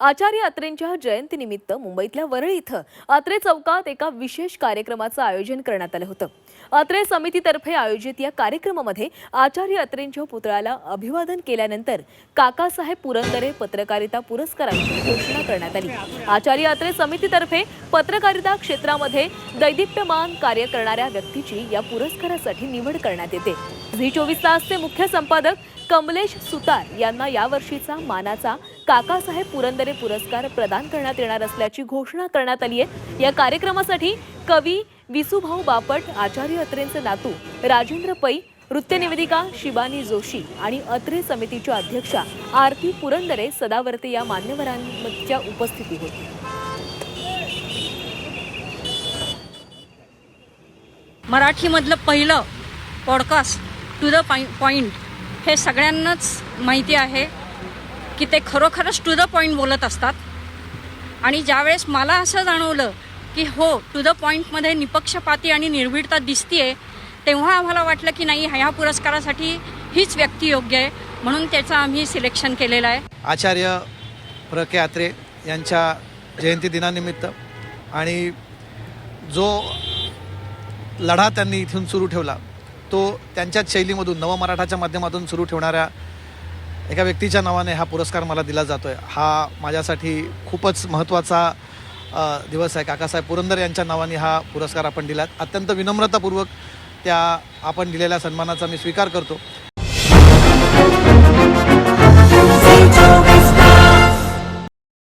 आचार्य अत्रेंच्या जयंतीनिमित्त मुंबईतल्या वरळी इथं अत्रे चौकात एका विशेष कार्यक्रमाचं आयोजन करण्यात आलं होतं. अत्रे समितीतर्फे आयोजित या कार्यक्रमामध्ये आचार्य अत्रेंच्या पुतळ्याला अभिवादन केल्यानंतर काकासाहेब पुरंदरे पत्रकारिता पुरस्कारांची घोषणा करण्यात आली. आचार्य अत्रे समितीतर्फे पत्रकारिता क्षेत्रामध्ये दैदिप्यमान कार्य करणाऱ्या व्यक्तीची या पुरस्कारासाठी निवड करण्यात येते. झी चोवीस तासचे मुख्य संपादक कमलेश सुतार यांना यावर्षीचा मानाचा काकासाहेब पुरंदरे पुरस्कार प्रदान करण्यात येणार असल्याची घोषणा करण्यात आली आहे. या कार्यक्रमासाठी कवी विसुभाऊ बापट आचार्य अत्रेंचे नातू राजेंद्र पै नृत्यनिवेदिका शिबानी जोशी आणि अत्रे समितीच्या अध्यक्षा आरती पुरंदरे सदावर्ते या मान्यवरांच्या उपस्थिती होती. मराठीमधलं पहिलं पॉडकास्ट टू द पॉईंट हे सगळ्यांनाच माहिती आहे. की ते खरोखरच टू द पॉईंट बोलत असतात. आणि ज्यावेळेस मला असं जाणवलं की हो टू द पॉईंटमध्ये निपक्षपाती आणि निर्भीडता दिसतीये तेव्हा आम्हाला वाटलं की नाही ह्या पुरस्कारासाठी हीच व्यक्ती योग्य आहे म्हणून त्याचं आम्ही सिलेक्शन केलेलं आहे. आचार्य प्र के आत्रे यांच्या जयंती दिनानिमित्त आणि जो लढा त्यांनी इथून सुरू ठेवला तो त्यांच्याच शैलीमधून नवमराठाच्या माध्यमातून सुरू ठेवणाऱ्या एका व्यक्तीच्या नावाने हा पुरस्कार मला दिला जातो आहे हा माझ्यासाठी खूपच महत्त्वाचा दिवस आहे. काकासाहेब पुरंदर यांच्या नावाने हा पुरस्कार आपण दिलात. अत्यंत विनम्रतापूर्वक त्या आपण दिलेल्या सन्मानाचा मी स्वीकार करतो.